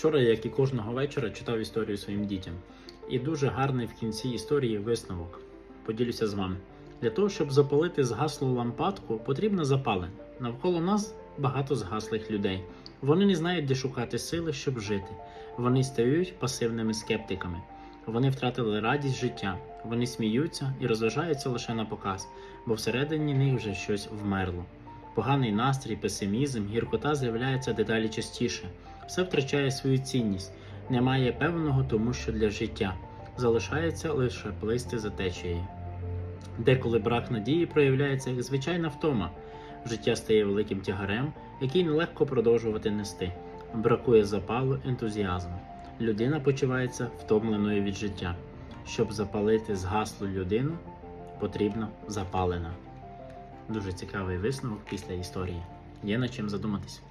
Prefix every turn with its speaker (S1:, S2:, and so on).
S1: Вчора, як і кожного вечора, читав історію своїм дітям. І дуже гарний в кінці історії висновок. Поділюся з вами. Для того, щоб запалити згаслу лампадку, потрібно запалення. Навколо нас багато згаслих людей. Вони не знають, де шукати сили, щоб жити. Вони стають пасивними скептиками. Вони втратили радість життя. Вони сміються і розважаються лише на показ, бо всередині них вже щось вмерло. Поганий настрій, песимізм, гіркота з'являється дедалі частіше. Все втрачає свою цінність, немає певного тому, що для життя залишається лише плисти за течією. Деколи брак надії проявляється як звичайна втома. Життя стає великим тягарем, який нелегко продовжувати нести. Бракує запалу, ентузіазму. Людина почувається втомленою від життя. Щоб запалити згаслу людину, потрібно запалена. Дуже цікавий висновок після історії. Є над чим задуматись.